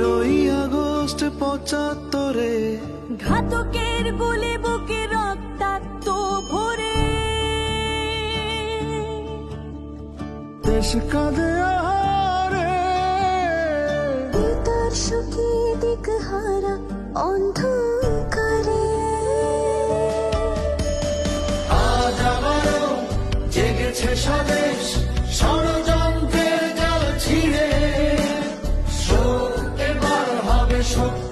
পনেরোই আগস্ট পঁচাত্তরে। ঘাতকের গুলি বুকে রক্তাক্ত ভরে। দেশ কাঁদে আহারে। তার সুখী দিক হারা অন্ধকারে। আজ জেগেছে স্বদেশ ষড়যন্ত্র shot